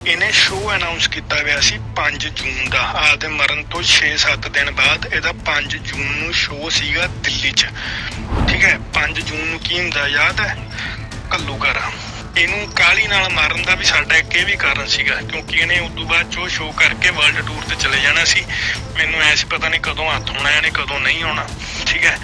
ਇਹਨੇ show announce ਕੀਤਾ ਹੋਇਆ ਸੀ 5 ਜੂਨ ਦਾ। ਆਪਦੇ ਮਰਨ ਤੋਂ 6-7 ਦਿਨ ਬਾਅਦ ਇਹਦਾ 5 ਜੂਨ ਨੂੰ ਸ਼ੋਅ ਸੀਗਾ ਦਿੱਲੀ 'ਚ। ਠੀਕ ਹੈ 5 ਜੂਨ ਨੂੰ ਕੀ ਹੁੰਦਾ ਯਾਦ ਹੈ? ਕੱਲੂਘਰ ਇਹਨੂੰ ਕਾਲੀ ਨਾਲ ਮਾਰਨ ਦਾ ਵੀ ਸਾਡਾ ਇੱਕ ਇਹ ਵੀ ਕਾਰਨ ਸੀਗਾ, ਕਿਉਂਕਿ ਇਹਨੇ ਉਸ ਤੋਂ ਬਾਅਦ ਚੋ ਸ਼ੋਅ ਕਰਕੇ ਵਰਲਡ ਟੂਰ ਤੇ ਚਲੇ ਜਾਣਾ ਸੀ, ਮੈਨੂੰ ਐ ਪਤਾ ਨਹੀਂ ਕਦੋਂ ਹੱਥ ਹੋਣਾ ਇਹਨੇ ਕਦੋਂ ਨਹੀਂ ਆਉਣਾ ਠੀਕ ਹੈ।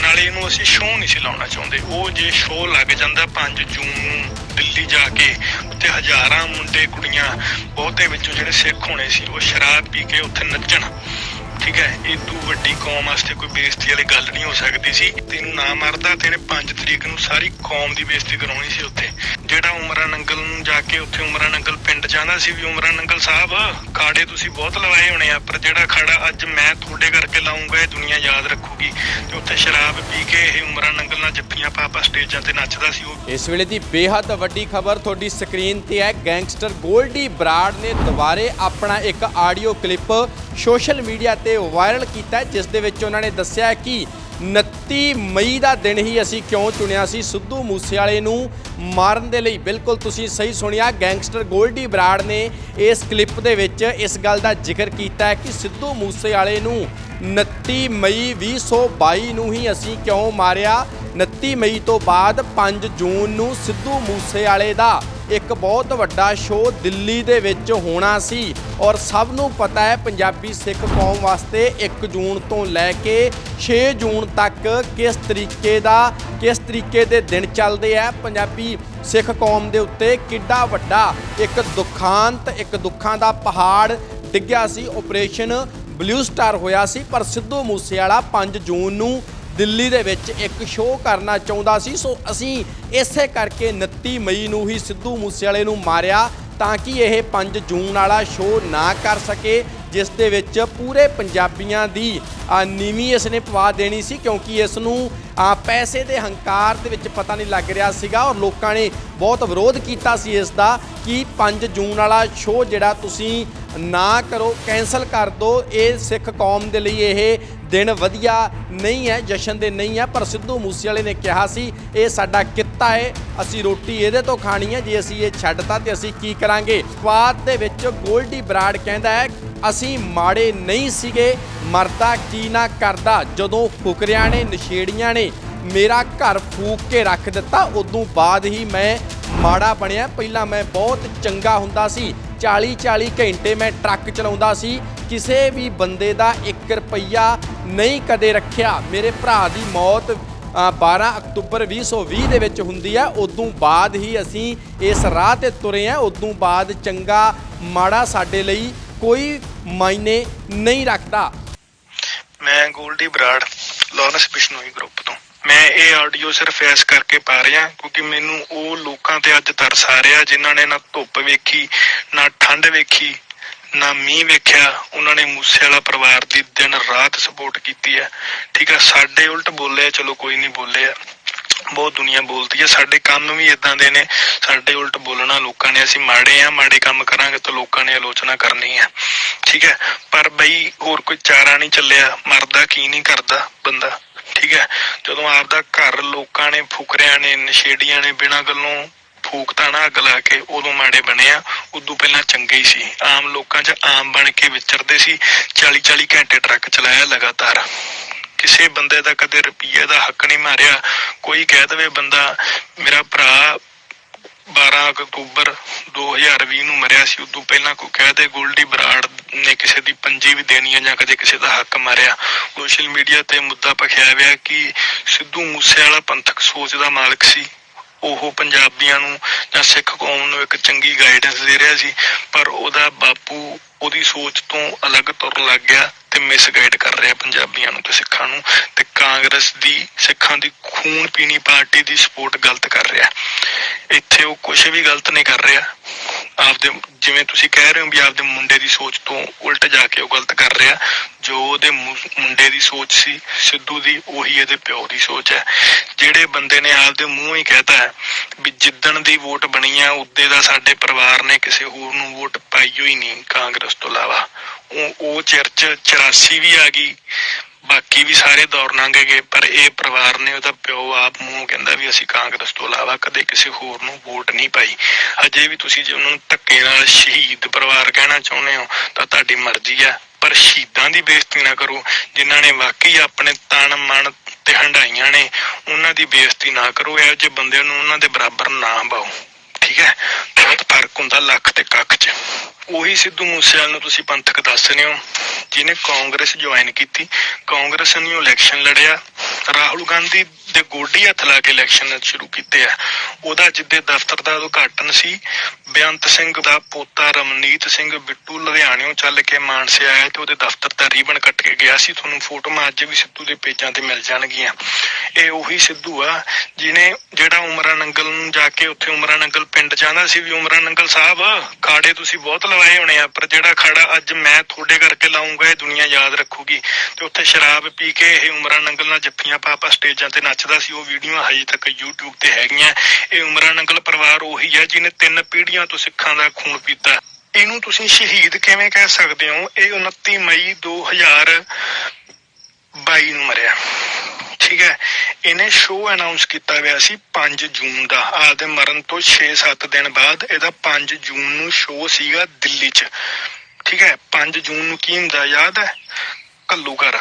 ਨਾਲੇ ਇਹਨੂੰ ਅਸੀਂ ਸ਼ੋਅ ਨਹੀਂ ਸੀ ਲਾਉਣਾ ਚਾਹੁੰਦੇ। ਉਹ ਜੇ ਸ਼ੋਅ ਲੱਗ ਜਾਂਦਾ 5 ਜੂਨ ਨੂੰ ਦਿੱਲੀ ਜਾ ਕੇ, ਉੱਥੇ ਹਜ਼ਾਰਾਂ ਮੁੰਡੇ ਕੁੜੀਆਂ ਬਹੁਤੇ ਵਿੱਚੋਂ ਜਿਹੜੇ ਸਿੱਖ ਹੋਣੇ ਸੀ, ਉਹ ਸ਼ਰਾਬ ਪੀ ਕੇ ਉੱਥੇ ਨੱਚਣ। ਠੀਕ ਹੈ ਇਹ ਤੋਂ ਵੱਡੀ ਕੌਮ ਵਾਸਤੇ ਕੋਈ ਬੇਇੱਜ਼ਤੀ ਵਾਲੀ ਗੱਲ ਨਹੀਂ ਹੋ ਸਕਦੀ ਸੀ ਤੈਨੂੰ ਨਾ ਮਰਦਾ ਤੇ 5 ਤਰੀਕ ਨੂੰ ਸਾਰੀ ਕੌਮ ਦੀ ਬੇਇੱਜ਼ਤੀ ਕਰਾਉਣੀ ਸੀ ਉੱਥੇ। ਜਿਹੜਾ ਉਮਰਾ ਨੰਗਲ ਨੂੰ ਜਾ ਕੇ ਉੱਥੇ ਉਮਰਾ ਨੰਗਲ ਪਿੰਡ ਜਾਂਦਾ ਸੀ, ਵੀ ਉਮਰਾ ਨੰਗਲ ਸਾਹਿਬ ਖਾੜੇ ਤੁਸੀਂ ਬਹੁਤ ਲਵਾਏ ਹੋਣੇ ਆ, ਪਰ ਜਿਹੜਾ ਖਾੜਾ ਅੱਜ ਮੈਂ ਤੁਹਾਡੇ ਕਰਕੇ ਲਾਉਂਗਾ, ਇਹ ਦੁਨੀਆ ਯਾਦ ਰੱਖੂਗੀ। ਤੇ ਉੱਥੇ ਸ਼ਰਾਬ ਪੀ ਕੇ ਇਹ ਉਮਰਾ ਨੰਗਲ ਨਾਲ ਜੱਫੀਆਂ ਪਾ ਪਾ ਸਟੇਜਾਂ ਤੇ ਨੱਚਦਾ ਸੀ ਉਹ। ਇਸ ਵੇਲੇ ਦੀ ਬੇਹੱਦ ਵੱਡੀ ਖਬਰ ਤੁਹਾਡੀ ਸਕਰੀਨ ਤੇ ਹੈ, ਗੈਂਗਸਟਰ ਗੋਲਡੀ ਬਰਾੜ ਨੇ ਦੁਬਾਰੇ ਆਪਣਾ ਇੱਕ ਆਡੀਓ ਕਲਿੱਪ ਸੋਸ਼ਲ ਮੀਡੀਆ ਤੇ ਵਾਇਰਲ ਕੀਤਾ ਜਿਸ ਦੇ ਵਿੱਚ ਉਹਨਾਂ ਨੇ ਦੱਸਿਆ ਕਿ 29 ਮਈ ਦਾ ਦਿਨ ਹੀ ਅਸੀਂ ਕਿਉਂ ਚੁਣਿਆ ਸੀ? ਸਿੱਧੂ ਮੂਸੇਵਾਲੇ ਨੂੰ ਮਾਰਨ ਦੇ ਲਈ ਬਿਲਕੁਲ ਤੁਸੀਂ ਸਹੀ ਸੁਣਿਆ। ਗੈਂਗਸਟਰ ਗੋਲਡੀ ਬਰਾੜ ਨੇ ਇਸ ਕਲਿੱਪ ਦੇ ਵਿੱਚ ਇਸ ਗੱਲ ਦਾ ਜ਼ਿਕਰ ਕੀਤਾ ਹੈ ਕਿ ਸਿੱਧੂ ਮੂਸੇਵਾਲੇ ਨੂੰ 29 ਮਈ 2022 ਨੂੰ ਹੀ ਅਸੀਂ ਕਿਉਂ ਮਾਰਿਆ? 29 ਮਈ ਤੋਂ ਬਾਅਦ 5 ਜੂਨ ਨੂੰ ਸਿੱਧੂ ਮੂਸੇਵਾਲੇ ਦਾ ਇੱਕ ਬਹੁਤ ਵੱਡਾ ਸ਼ੋਅ ਦਿੱਲੀ ਦੇ ਵਿੱਚ ਹੋਣਾ ਸੀ ਔਰ ਸਭ ਨੂੰ ਪਤਾ ਹੈ ਪੰਜਾਬੀ ਸਿੱਖ ਕੌਮ ਵਾਸਤੇ 1 ਜੂਨ ਤੋਂ ਲੈ ਕੇ 6 ਜੂਨ ਤੱਕ ਕਿਸ ਤਰੀਕੇ ਦਾ, ਕਿਸ ਤਰੀਕੇ ਦੇ ਦਿਨ ਚੱਲਦੇ ਆ। ਪੰਜਾਬੀ ਸਿੱਖ ਕੌਮ ਦੇ ਉੱਤੇ ਕਿੱਡਾ ਵੱਡਾ ਇੱਕ ਦੁਖਾਂਤ, ਇੱਕ ਦੁੱਖਾਂ ਦਾ ਪਹਾੜ ਡਿੱਗਿਆ ਸੀ। ਆਪਰੇਸ਼ਨ ਬਲੂ ਸਟਾਰ ਹੋਇਆ ਸੀ, ਪਰ ਸਿੱਧੂ ਮੂਸੇਵਾਲਾ 5 ਜੂਨ ਨੂੰ ਦਿੱਲੀ ਦੇ ਵਿੱਚ ਇੱਕ ਸ਼ੋਅ ਕਰਨਾ ਚਾਹੁੰਦਾ ਸੀ। ਸੋ ਅਸੀਂ ਇਸੇ ਕਰਕੇ 29 ਮਈ ਨੂੰ ਹੀ ਸਿੱਧੂ ਮੂਸੇਵਾਲੇ ਨੂੰ ਮਾਰਿਆ ਤਾਂ ਕਿ ਇਹ 5 ਜੂਨ ਵਾਲਾ ਸ਼ੋਅ ਨਾ ਕਰ ਸਕੇ, ਜਿਸ ਦੇ ਵਿੱਚ ਪੂਰੇ ਪੰਜਾਬੀਆਂ ਦੀ ਨੀਵੀਂ ਇਸ ਨੇ ਪਵਾ ਦੇਣੀ ਸੀ ਕਿਉਂਕਿ ਇਸ ਨੂੰ ਅ, ਪੈਸੇ ਦੇ ਹੰਕਾਰ ਦੇ ਵਿੱਚ ਪਤਾ ਨਹੀਂ ਲੱਗ ਰਿਹਾ ਸੀਗਾ ਔਰ ਲੋਕਾਂ ਨੇ ਬਹੁਤ ਵਿਰੋਧ ਕੀਤਾ ਸੀ ਇਸ ਦਾ ਕਿ 5 ਜੂਨ ਵਾਲਾ ਸ਼ੋਅ ਜਿਹੜਾ ਤੁਸੀਂ ਨਾ ਕਰੋ ਕੈਨਸਲ ਕਰ ਦਿਓ ਇਹ ਸਿੱਖ ਕੌਮ ਦੇ ਲਈ ਇਹ ਦਿਨ ਵਧੀਆ ਨਹੀਂ ਹੈ ਜਸ਼ਨ ਦੇ ਨਹੀਂ ਹੈ ਪਰ ਸਿੱਧੂ ਮੂਸੇਵਾਲੇ ਨੇ ਕਿਹਾ ਸੀ ਇਹ ਸਾਡਾ ਕਿੱਤਾ ਹੈ ਅਸੀਂ ਰੋਟੀ ਇਹਦੇ ਤੋਂ ਖਾਣੀ ਹੈ ਜੇ ਅਸੀਂ ਇਹ ਛੱਡਤਾ ਤੇ ਅਸੀਂ ਕੀ ਕਰਾਂਗੇ? ਬਾਅਦ ਦੇ ਵਿੱਚ ਗੋਲਡੀ ਬਰਾੜ ਕਹਿੰਦਾ ਹੈ ਅਸੀਂ ਮਾੜੇ ਨਹੀਂ ਸੀਗੇ ਮਰਦਾ ਕੀ ਨਾ ਕਰਦਾ ਜਦੋਂ ਫੁਕਰਿਆਂ ਨੇ ਨਸ਼ੇੜੀਆਂ ਨੇ ਮੇਰਾ ਘਰ ਫੂਕ ਕੇ ਰੱਖ ਦਿੱਤਾ। ਉਦੋਂ ਬਾਅਦ ਹੀ ਮੈਂ ਮਾੜਾ ਬਣਿਆ। ਪਹਿਲਾਂ ਮੈਂ ਬਹੁਤ ਚੰਗਾ ਹੁੰਦਾ ਸੀ। 40 40 ਘੰਟੇ ਮੈਂ ਟਰੱਕ ਚਲਾਉਂਦਾ ਸੀ। ਕਿਸੇ ਵੀ ਬੰਦੇ ਦਾ 1 ਰੁਪਈਆ ਨਹੀਂ ਕਦੇ ਰੱਖਿਆ। ਮੇਰੇ ਭਰਾ ਦੀ ਮੌਤ ਅ, 12 ਅਕਤੂਬਰ 2020 ਦੇ ਵਿੱਚ ਹੁੰਦੀ ਹੈ ਉਦੋਂ ਬਾਅਦ ਹੀ ਅਸੀਂ ਇਸ ਰਾਹ ਤੇ ਤੁਰੇ ਆ। ਉਦੋਂ ਬਾਅਦ ਚੰਗਾ ਮਾੜਾ ਸਾਡੇ ਲਈ ਕੋਈ ਮਾਇਨੇ ਨਹੀਂ ਰੱਖਦਾ। ਮੈਂ ਗੋਲਡੀ ਬਰਾੜ ਲਾਰੈਂਸ ਬਿਸ਼ਨੋਈ ਗਰੁੱਪ ਮੈਂ ਇਹ ਆਡੀਓ ਸਿਰਫ ਇਸ ਕਰਕੇ ਪਾ ਰਿਹਾ ਕਿਉਂਕਿ ਮੈਨੂੰ ਉਹ ਲੋਕਾਂ ਤੇ ਅੱਜ ਤਰਸ ਆ ਰਿਹਾ ਜਿਨ੍ਹਾਂ ਨੇ ਨਾ ਧੁੱਪ ਵੇਖੀ, ਨਾ ਠੰਡ ਵੇਖੀ, ਨਾ ਮੀਂਹ ਵੇਖਿਆ। ਉਹਨਾਂ ਨੇ ਮੂਸੇ ਵਾਲਾ ਪਰਿਵਾਰ ਦੀ ਦਿਨ ਰਾਤ ਸਪੋਰਟ ਕੀਤੀ ਹੈ। ਠੀਕ ਹੈ ਸਾਡੇ ਉਲਟ ਬੋਲੇ ਚਲੋ ਕੋਈ ਨਹੀਂ ਬੋਲੇ ਬਹੁਤ ਦੁਨੀਆ ਬੋਲਦੀ ਹੈ। ਸਾਡੇ ਕੰਮ ਵੀ ਇਦਾਂ ਦੇ ਨੇ। ਸਾਡੇ ਉਲਟ ਬੋਲਣਾ ਲੋਕਾਂ ਨੇ, ਅਸੀਂ ਮਾੜੇ ਆ, ਮਾੜੇ ਕੰਮ ਕਰਾਂਗੇ ਤਾਂ ਲੋਕਾਂ ਨੇ ਆਲੋਚਨਾ ਕਰਨੀ ਹੈ ਠੀਕ ਹੈ, ਪਰ ਬਈ ਹੋਰ ਕੋਈ ਚਾਰਾ ਨਹੀਂ ਚੱਲਿਆ, ਮਰਦਾ ਕੀ ਨਹੀਂ ਕਰਦਾ ਬੰਦਾ। ਠੀਕ ਹੈ? ਜਦੋਂ ਆਪਦਾ ਘਰ ਲੋਕਾਂ ਨੇ, ਫੁਕਰਿਆਂ ਨੇ, ਨਸ਼ੇੜੀਆਂ ਨੇ ਬਿਨਾਂ ਗੱਲੋਂ ਫੂਕਤਾ ਨਾ ਅੱਗ ਲਾ ਕੇ ਉਦੋਂ ਮਾੜੇ ਬਣੇ ਆ, ਉਦੋਂ ਪਹਿਲਾਂ ਚੰਗੇ ਹੀ ਸੀ। ਆਮ ਲੋਕਾਂ 'ਚ ਆਮ ਬਣ ਕੇ ਵਿਚਰਦੇ ਸੀ। 40 40 ਘੰਟੇ ਟਰੱਕ ਚਲਾਇਆ ਲਗਾਤਾਰ। ਕਿਸੇ ਬੰਦੇ ਦਾ ਕਦੇ ਰੁਪਈਏ ਦਾ ਹੱਕ ਨਹੀਂ ਮਾਰਿਆ। ਕੋਈ ਕਹਿ ਦਵੇ ਬੰਦਾ, ਮੇਰਾ ਭਰਾ 12 ਅਕਤੂਬਰ 2020 ਨੂੰ ਮਰਿਆ ਸੀ। ਉਦੋਂ ਪਹਿਲਾਂ ਕੋਈ ਕਹਿ ਦੇ ਗੋਲਡੀ ਬਰਾੜ ਨੇ ਕਿਸੇ ਦੀ ਪੰਜੀ ਵੀ ਦੇਣੀ ਹੈ ਜਾਂ ਕਦੇ ਕਿਸੇ ਦਾ ਹੱਕ ਮਾਰਿਆ। ਸੋਸ਼ਲ ਮੀਡੀਆ ਤੇ ਮੁੱਦਾ ਪਖਿਆ ਹੋਇਆ ਕਿ ਸਿੱਧੂ ਮੂਸੇ ਪੰਥਕ ਸੋਚ ਦਾ ਮਾਲਕ ਸੀ। ਉਹ ਪੰਜਾਬੀਆਂ ਨੂੰ ਜਾਂ ਸਿੱਖ ਕੌਮ ਨੂੰ ਇੱਕ ਚੰਗੀ ਗਾਈਡੈਂਸ ਦੇ ਰਿਹਾ ਸੀ, ਪਰ ਉਹਦਾ ਬਾਪੂ ਉਹਦੀ ਸੋਚ ਤੋਂ ਅਲੱਗ ਤੁਰ ਲੱਗ ਗਿਆ ਤੇ ਮਿਸਗਾਈਡ ਕਰ ਰਿਹਾ ਪੰਜਾਬੀਆਂ ਨੂੰ ਤੇ ਸਿੱਖਾਂ ਨੂੰ ਤੇ ਕਾਂਗਰਸ ਦੀ ਸਿੱਖਾਂ ਦੀ ਖੂਨ ਪੀਣੀ ਪਾਰਟੀ ਦੀ ਸਪੋਰਟ ਗਲਤ ਕਰ ਰਿਹਾ। ਇੱਥੇ ਉਹ ਕੁਝ ਵੀ ਗਲਤ ਨਹੀਂ ਕਰ ਰਿਹਾ। ਆਪਦੇ ਜਿਵੇਂ ਤੁਸੀਂ ਕਹਿ ਰਹੇ ਹੋ ਵੀ ਆਪਦੇ ਮੁੰਡੇ ਦੀ ਸੋਚ ਤੋਂ ਉਲਟ ਜਾ ਕੇ ਉਹ ਗਲਤ ਕਰ ਰਿਹਾ। ਜੋ ਉਹਦੇ ਮੁੰਡੇ ਦੀ ਸੋਚ ਸੀ, ਸਿੱਧੂ ਦੀ, ਉਹੀ ਇਹਦੇ ਪਿਓ ਦੀ ਸੋਚ ਹੈ। ਜਿਹੜੇ ਬੰਦੇ ਨੇ ਆਪਦੇ ਮੂੰਹ ਹੀ ਕਹਿਤਾ ਹੈ ਵੀ ਜਿੱਦਣ ਦੀ ਵੋਟ ਬਣੀ ਆ, ਉਦੇ ਦਾ ਸਾਡੇ ਪਰਿਵਾਰ ਨੇ ਕਿਸੇ ਹੋਰ ਨੂੰ ਵੋਟ ਪਾਈ ਹੋਈ ਨਹੀਂ ਕਾਂਗਰਸ ਤੋਂ ਇਲਾਵਾ। ਉਹ ਉਹ ਚਰਚ 84 ਵੀ ਆ ਗਈ। ਬਾਕੀ ਵੀ ਸਾਰੇ ਦੌਰ ਲੰਘ ਗਏ, ਪਰ ਇਹ ਪਰਿਵਾਰ ਨੇ ਉਹਦਾ ਪਿਓ ਆਪ ਮੂੰਹ ਕਹਿੰਦਾ ਵੀ ਅਸੀਂ ਕਾਂਗਰਸ ਤੋਂ ਇਲਾਵਾ ਕਦੇ ਕਿਸੇ ਹੋਰ ਨੂੰ ਵੋਟ ਨਹੀਂ ਪਾਈ। ਅਜੇ ਵੀ ਤੁਸੀਂ ਜੇ ਉਹਨਾਂ ਨੂੰ ਧੱਕੇ ਨਾਲ ਸ਼ਹੀਦ ਪਰਿਵਾਰ ਕਹਿਣਾ ਚਾਹੁੰਦੇ ਹੋ, ਤਾਂ ਤੁਹਾਡੀ ਮਰਜ਼ੀ ਆ, ਪਰ ਸ਼ਹੀਦਾਂ ਦੀ ਬੇਇੱਜ਼ਤੀ ਨਾ ਕਰੋ। ਜਿਨ੍ਹਾਂ ਨੇ ਵਾਕਈ ਆਪਣੇ ਤਨ, ਮਨ ਤੇ ਹੰਡਾਈਆਂ ਨੇ, ਉਹਨਾਂ ਦੀ ਬੇਇੱਜ਼ਤੀ ਨਾ ਕਰੋ, ਇਹੋ ਜਿਹੇ ਬੰਦਿਆਂ ਨੂੰ ਉਹਨਾਂ ਦੇ ਬਰਾਬਰ ਨਾ ਪਾਓ। ਠੀਕ ਹੈ ਬਹੁਤ ਫ਼ਰਕ ਹੁੰਦਾ ਲੱਖ ਤੇ ਕੱਖ 'ਚ। ਉਹੀ ਸਿੱਧੂ ਮੂਸੇਵਾਲ ਨੂੰ ਤੁਸੀਂ ਪੰਥਕ ਦੱਸ ਹੋ, ਜਿਹਨੇ ਕਾਂਗਰਸ ਜੁਆਇਨ ਕੀਤੀ। ਕਾਂਗਰਸ ਨੇ ਇਲੈਕਸ਼ਨ ਲੜਿਆ। ਰਾਹੁਲ ਗਾਂਧੀ ਦੇ ਗੋਡੀ ਹੱਥ ਲਾ ਕੇ ਇਲੈਕਸ਼ਨ ਸ਼ੁਰੂ ਕੀਤੇ ਆ। ਉਹਦਾ ਜਿੱਦੇ ਦਫ਼ਤਰ ਦਾ ਉਦਘਾਟਨ ਸੀ, ਬੇਅੰਤ ਸਿੰਘ ਦਾ ਪੋਤਾ ਰਮਨੀਤ ਸਿੰਘ ਬਿੱਟੂ ਲੁਧਿਆਣਿਓਂ ਚੱਲ ਕੇ ਮਾਨਸੇ ਆਇਆ ਤੇ ਉਹਦੇ ਦਫ਼ਤਰ ਦਾ ਰੀਬਨ ਕੱਟ ਕੇ ਗਿਆ ਸੀ। ਤੁਹਾਨੂੰ ਫੋਟੋਆਂ ਅੱਜ ਵੀ ਸਿੱਧੂ ਦੇ ਪੇਜਾਂ ਤੇ ਮਿਲ ਜਾਣਗੀਆਂ। ਇਹ ਉਹੀ ਸਿੱਧੂ ਆ, ਜਿਹਨੇ ਜਿਹੜਾ ਉਮਰਾ ਨੰਗਲ ਨੂੰ ਜਾ ਕੇ ਉੱਥੇ ਉਮਰਾ ਨੰਗਲ ਪਿੰਡ ਚਾਹੁੰਦਾ ਸੀ ਵੀ ਉਮਰਾ ਨੰਗਲ ਸਾਹਿਬ, ਖਾੜੇ ਤੁਸੀਂ ਬਹੁਤ ਲਵਾਏ ਹੋਣੇ ਆ, ਪਰ ਜਿਹੜਾ ਖਾੜਾ ਅੱਜ ਮੈਂ ਤੁਹਾਡੇ ਕਰਕੇ ਲਾਉਂਗਾ, ਇਹ ਦੁਨੀਆ ਯਾਦ ਰੱਖੂਗੀ। ਤੇ ਉੱਥੇ ਸ਼ਰਾਬ ਪੀ ਕੇ ਇਹ ਉਮਰਾ ਨੰਗਲ ਨਾਲ ਜੱਫੀਆਂ ਪਾ ਪਾ ਸਟੇਜਾਂ ਤੇ ਨੱਚਦਾ ਸੀ, ਉਹ ਵੀਡੀਓ ਹਜੇ ਤੱਕ YouTube ਤੇ ਹੈਗੀਆਂ। ਇਹ ਉਮਰਾ ਨੰਗਲ ਪਰਿਵਾਰ ਉਹੀ ਹੈ ਜਿਹਨੇ ਤਿੰਨ ਪੀੜ੍ਹੀਆਂ ਤੋਂ ਸਿੱਖਾਂ ਦਾ ਖੂਨ ਪੀਤਾ। ਇਹਨੂੰ ਤੁਸੀਂ ਸ਼ਹੀਦ ਕਿਵੇਂ ਕਹਿ ਸਕਦੇ ਹੋ? ਇਹ 29 ਮਈ 2022 ਨੂੰ ਮਰਿਆ। ਠੀਕ ਹੈ। ਇਹਨੇ ਸ਼ੋਅ ਅਨਾਉਂਸ ਕੀਤਾ ਹੋਇਆ ਸੀ 5 ਜੂਨ ਦਾ। ਆਪਦੇ ਮਰਨ ਤੋਂ 6-7 ਦਿਨ ਬਾਅਦ ਇਹਦਾ 5 ਜੂਨ ਨੂੰ ਸ਼ੋਅ ਸੀਗਾ ਦਿੱਲੀ 'ਚ। ਠੀਕ ਹੈ 5 ਜੂਨ ਨੂੰ ਕੀ ਹੁੰਦਾ ਯਾਦ ਹੈ? ਕੱਲੂਘਰ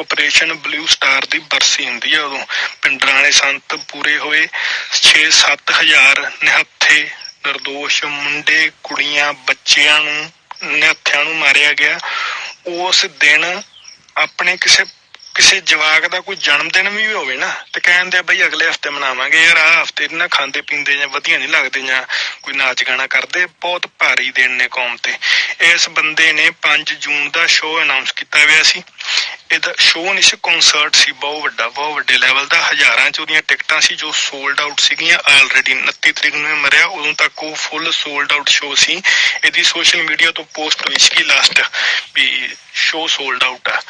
ਆਪਰੇਸ਼ਨ ਬਲੂ ਸਟਾਰ ਦੀ ਬਰਸੀ ਹੁੰਦੀ ਹੈ ਉਦੋਂ। ਪਿੰਡਰਾਂ ਵਾਲੇ ਸੰਤ ਪੂਰੇ ਹੋਏ। 6-7 ਹਜ਼ਾਰ ਨਿਹੱਥੇ, ਨਿਰਦੋਸ਼ ਮੁੰਡੇ, ਕੁੜੀਆਂ, ਬੱਚਿਆਂ ਨੂੰ, ਨਿਹੱਥਿਆਂ ਨੂੰ ਮਾਰਿਆ ਗਿਆ। ਉਸ ਦਿਨ ਆਪਣੇ ਕਿਸੇ ਕਿਸੇ ਜਵਾਕ ਦਾ ਕੋਈ ਜਨਮ ਦਿਨ ਵੀ ਹੋਵੇ ਨਾ, ਤੇ ਕਹਿੰਦੇ ਬਈ ਅਗਲੇ ਹਫ਼ਤੇ ਮਨਾਵਾਂਗੇ, ਯਾਰ ਆਹ ਹਫ਼ਤੇ ਨਾ ਖਾਂਦੇ ਪੀਂਦੇ ਜਾਂ ਵਧੀਆ ਨਹੀਂ ਲੱਗਦੇ ਜਾਂ ਕੋਈ ਨਾਚ ਗਾਣਾ ਕਰਦੇ, ਬਹੁਤ ਭਾਰੀ ਦਿਨ ਨੇ ਕੌਮ ਤੇ। ਇਸ ਬੰਦੇ ਨੇ 5 ਜੂਨ ਦਾ ਸ਼ੋਅ ਅਨਾਉਂਸ ਕੀਤਾ ਹੋਇਆ ਸੀ। ਇਹਦਾ ਸ਼ੋਅ ਨਹੀਂ ਸੀ ਕਨਸਰਟ ਸੀ, ਬਹੁਤ ਵੱਡਾ, ਬਹੁਤ ਵੱਡੇ ਲੈਵਲ ਦਾ। ਹਜ਼ਾਰਾਂ ਚ ਉਹਦੀਆਂ ਟਿਕਟਾਂ ਸੀ ਜੋ ਸੋਲਡ ਆਊਟ ਸੀਗੀਆਂ ਆਲਰੇਡੀ 29 ਤਰੀਕ ਨੂੰ ਇਹ ਮਰਿਆ, ਉਦੋਂ ਤੱਕ ਉਹ ਫੁੱਲ ਸੋਲਡ ਆਊਟ ਸ਼ੋਅ ਸੀ। ਇਹਦੀ ਸੋਸ਼ਲ ਮੀਡੀਆ ਤੋਂ ਪੋਸਟ ਹੋਈ ਸੀ ਲਾਸਟ ਵੀ ਸ਼ੋਅ ਸੋਲਡ ਆਊਟ ਆ।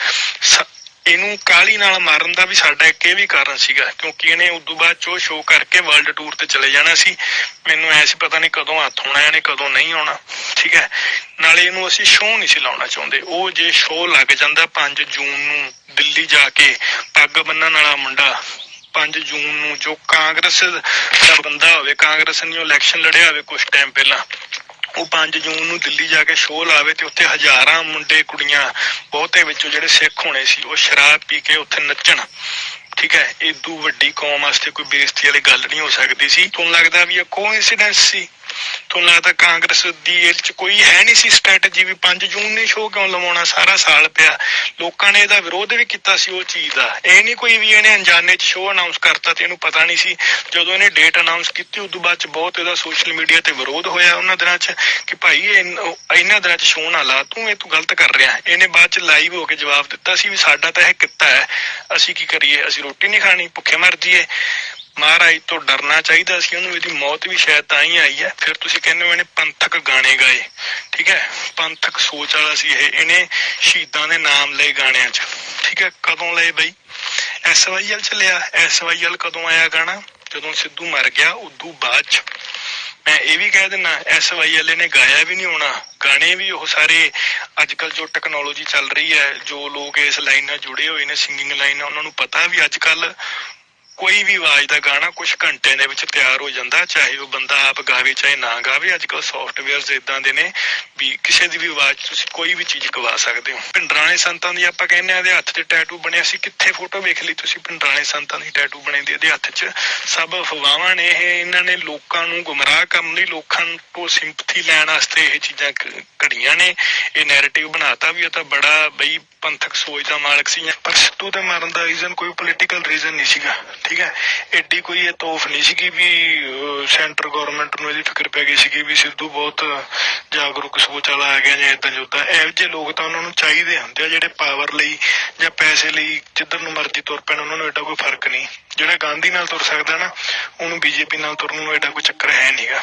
ਇਹਨੂੰ ਕਾਲੀ ਨਾਲ ਮਾਰਨ ਦਾ ਵੀ ਸਾਡਾ ਇੱਕ ਇਹ ਵੀ ਕਾਰਨ ਸੀਗਾ, ਕਿਉਂਕਿ ਇਹਨੇ ਉਦੋਂ ਬਾਅਦ ਚੋ ਸ਼ੋਅ ਕਰਕੇ ਵਰਲਡ ਟੂਰ ਤੇ ਚਲੇ ਜਾਣਾ ਸੀ। ਮੈਨੂੰ ਐ ਪਤਾ ਨਹੀਂ ਕਦੋਂ ਹੱਥ ਹੋਣਾ ਇਹਨੇ ਕਦੋਂ ਨਹੀਂ ਆਉਣਾ ਠੀਕ ਹੈ। ਨਾਲੇ ਇਹਨੂੰ ਅਸੀਂ ਸ਼ੋਅ ਨਹੀਂ ਸੀ ਲਾਉਣਾ ਚਾਹੁੰਦੇ। ਉਹ ਜੇ ਸ਼ੋਅ ਲੱਗ ਜਾਂਦਾ 5 ਜੂਨ ਨੂੰ ਦਿੱਲੀ ਜਾ ਕੇ, ਪੱਗ ਬੰਨਣ ਵਾਲਾ ਮੁੰਡਾ 5 ਜੂਨ ਨੂੰ ਜੋ ਕਾਂਗਰਸ ਦਾ ਬੰਦਾ ਹੋਵੇ, ਕਾਂਗਰਸ ਨੇ ਇਲੈਕਸ਼ਨ ਲੜਿਆ ਹੋਵੇ ਕੁਝ ਟਾਈਮ ਪਹਿਲਾਂ ਉਹ 5 ਜੂਨ ਨੂੰ ਦਿੱਲੀ ਜਾ ਕੇ ਸ਼ੋਅ ਲਾਵੇ ਤੇ ਉੱਥੇ ਹਜ਼ਾਰਾਂ ਮੁੰਡੇ, ਕੁੜੀਆਂ ਬਹੁਤੇ ਵਿੱਚੋਂ ਜਿਹੜੇ ਸਿੱਖ ਹੋਣੇ ਸੀ, ਉਹ ਸ਼ਰਾਬ ਪੀ ਕੇ ਉੱਥੇ ਨੱਚਣ। ਠੀਕ ਹੈ ਇਦੋਂ ਵੱਡੀ ਕੌਮ ਵਾਸਤੇ ਕੋਈ ਬੇਇੱਜ਼ਤੀ ਵਾਲੀ ਗੱਲ ਨਹੀਂ ਹੋ ਸਕਦੀ ਸੀ। ਤੁਹਾਨੂੰ ਲੱਗਦਾ ਵੀ ਇਹ ਕੋਇਨਸੀਡੈਂਸ ਸੀ? ਤੁਹਾਨੂੰ ਲੱਗਦਾ ਕਾਂਗਰਸ ਦੀ ਇਹ ਚ ਕੋਈ ਹੈ ਨਹੀਂ ਸੀ ਸਟ੍ਰੈਟਜੀ ਵੀ 5 ਜੂਨ ਨੇ ਸ਼ੋਅ ਕਿਉਂ ਲਵਾਉਣਾ ਸਾਰਾ ਸਾਲ ਪਿਆ। ਲੋਕਾਂ ਨੇ ਇਹਦਾ ਵਿਰੋਧ ਵੀ ਕੀਤਾ ਸੀ ਉਹ ਚੀਜ਼ ਦਾ। ਇਹ ਨਹੀਂ ਕੋਈ ਵੀ ਇਹਨੇ ਅਣਜਾਣੇ ਚ ਸ਼ੋਅ ਅਨਾਉਂਸ ਕਰਤਾ ਤੇ ਇਹਨੂੰ ਪਤਾ ਨਹੀਂ ਸੀ। ਜਦੋਂ ਇਹਨੇ ਡੇਟ ਅਨਾਉਂਸ ਕੀਤੀ, ਉਦੋਂ ਬਾਅਦ ਚ ਬਹੁਤ ਇਹਦਾ ਸੋਸ਼ਲ ਮੀਡੀਆ ਤੇ ਵਿਰੋਧ ਹੋਇਆ ਉਹਨਾਂ ਦਿਨਾਂ ਚ ਕਿ ਭਾਈ ਇਹਨਾਂ ਦਿਨਾਂ ਚ ਸ਼ੋਅ ਨਾ ਲਾ, ਤੂੰ ਇਹ ਤੂੰ ਗਲਤ ਕਰ ਰਿਹਾ। ਇਹਨੇ ਬਾਅਦ ਚ ਲਾਈਵ ਹੋ ਕੇ ਜਵਾਬ ਦਿੱਤਾ ਸੀ ਵੀ ਸਾਡਾ ਤਾਂ ਇਹ ਕਿੱਤਾ ਹੈ। ਅਸੀਂ ਕੀ ਕਰੀਏ? ਅਸੀਂ ਰੋਟੀ ਨਹੀਂ ਖਾਣੀ, ਭੁੱਖੇ ਮਰ ਜਾਈਏ। ਮਹਾਰਾਜ, ਤੋਂ ਡਰਨਾ ਚਾਹੀਦਾ ਸੀ ਉਹਨੂੰ, ਇਹਦੀ ਮੌਤ ਵੀ ਸ਼ਾਇਦ ਤਾਂ ਹੀ ਆਈ ਹੈ। ਫਿਰ ਤੁਸੀਂ ਕਹਿੰਦੇ ਹੋ ਇਹਨੇ ਪੰਥਕ ਗਾਣੇ ਗਾਏ। ਠੀਕ ਹੈ? ਪੰਥਕ ਸੋਚ ਵਾਲਾ ਸੀ ਇਹ। ਇਹਨੇ ਸ਼ਹੀਦਾਂ ਦੇ ਨਾਮ ਲਏ ਗਾਣਿਆਂ 'ਚ। ਠੀਕ ਹੈ? ਕਦੋਂ ਲਏ ਬਈ? ਐਸਵਾਈਐਲ ਚ ਲਿਆ। ਐਸਵਾਈਐਲ ਕਦੋਂ ਆਇਆ ਗਾਣਾ? ਜਦੋਂ ਸਿੱਧੂ ਮਰ ਗਿਆ, ਉਦੋਂ ਬਾਅਦ ਚ। ਮੈਂ ਇਹ ਵੀ ਕਹਿ ਦਿੰਨਾ ਐਸਵਾਈਐਲ ਨੇ ਗਾਇਆ ਵੀ ਨਹੀਂ ਹੋਣਾ। ਗਾਣੇ ਵੀ ਉਹ ਸਾਰੇ ਅੱਜ ਕੱਲ ਜੋ ਟੈਕਨੋਲੋਜੀ ਚੱਲ ਰਹੀ ਹੈ, ਜੋ ਲੋਕ ਇਸ ਲਾਈਨ ਨਾਲ ਜੁੜੇ ਹੋਏ ਨੇ ਸਿੰਗਿੰਗ ਲਾਈਨ ਨਾਲ ਉਹਨਾਂ ਨੂੰ ਪਤਾ ਵੀ ਅੱਜ ਕੱਲ ਕੋਈ ਵੀ ਆਵਾਜ਼ ਦਾ ਗਾਣਾ ਕੁਝ ਘੰਟਿਆਂ ਦੇ ਵਿੱਚ ਤਿਆਰ ਹੋ ਜਾਂਦਾ, ਚਾਹੇ ਉਹ ਬੰਦਾ ਆਪ ਗਾਵੇ ਚਾਹੇ ਨਾ ਗਾਵੇ ਅੱਜ ਕੱਲ ਸੌਫਟਵੇਅਰਸ ਇਦਾਂ ਦੇ ਨੇ ਵੀ ਕਿਸੇ ਦੀ ਵੀ ਆਵਾਜ਼ ਤੁਸੀਂ ਕੋਈ ਵੀ ਚੀਜ਼ ਗਵਾ ਸਕਦੇ ਹੋ। ਭਿੰਡਰਾਣੇ ਸੰਤਾਂ ਦੀ ਆਪਾਂ ਕਹਿੰਦੇ ਆ ਇਹਦੇ ਹੱਥ ਤੇ ਟੈਟੂ ਬਣਿਆ ਸੀ, ਕਿੱਥੇ ਫੋਟੋ ਵੇਖ ਲਈ ਤੁਸੀਂ ਭਿੰਡਰਾਣੇ ਸੰਤਾਂ ਦੀ ਟੈਟੂ ਬਣੇ ਦੀ ਇਹਦੇ ਹੱਥ 'ਚ? ਸਭ ਅਫਵਾਹਾਂ ਨੇ, ਇਹ ਇਹਨਾਂ ਨੇ ਲੋਕਾਂ ਨੂੰ ਗੁੰਮਰਾਹ ਕਰਨ ਲਈ, ਲੋਕਾਂ ਤੋਂ ਸਿੰਪਥੀ ਲੈਣ ਵਾਸਤੇ ਇਹ ਚੀਜ਼ਾਂ ਘੜੀਆਂ ਨੇ, ਇਹ ਨੈਰੇਟਿਵ ਬਣਾਤਾ ਵੀ ਇਹ ਤਾਂ ਬੜਾ ਬਈ ਪੰਥਕ ਸੋਚ ਦਾ ਮਾਲਕ ਸੀ। ਪਰ ਸਿੱਧੂ ਦੇ ਮਾਰਨ ਦਾ ਰੀਜ਼ਨ ਕੋਈ ਪੋਲੀਟੀਕਲ ਰੀਜ਼ਨ ਨਹੀਂ ਸੀਗਾ, ਠੀਕ ਹੈ? ਐਡੀ ਕੋਈ ਇਹ ਤੋਫ ਨਹੀਂ ਸੀਗੀ ਵੀ ਸੈਂਟਰ ਗਵਰਨਮੈਂਟ ਨੂੰ ਇਹਦੀ ਫਿਕਰ ਪੈ ਗਈ ਸੀਗੀ ਵੀ ਸਿੱਧੂ ਬਹੁਤ ਜਾਗਰੂਕ ਸੋਚ ਵਾਲਾ ਆ ਗਿਆ ਜਾਂ ਇਦਾਂ ਜੁਦਾਂ ਇਹੋ ਜਿਹੇ ਲੋਕ ਤਾਂ ਉਹਨਾਂ ਨੂੰ ਚਾਹੀਦੇ ਹੁੰਦੇ ਆ ਜਿਹੜੇ ਪਾਵਰ ਲਈ ਜਾਂ ਪੈਸੇ ਲਈ ਜਿੱਧਰ ਨੂੰ ਮਰਜ਼ੀ ਤੁਰ ਪੈਣ, ਉਹਨਾਂ ਨੂੰ ਐਡਾ ਕੋਈ ਫ਼ਰਕ ਨਹੀਂ। ਜਿਹੜਾ ਗਾਂਧੀ ਨਾਲ ਤੁਰ ਸਕਦਾ ਨਾ, ਉਹਨੂੰ ਬੀਜੇਪੀ ਨਾਲ ਤੁਰਨ ਨੂੰ ਐਡਾ ਕੋਈ ਚੱਕਰ ਹੈ ਨਹੀਂਗਾ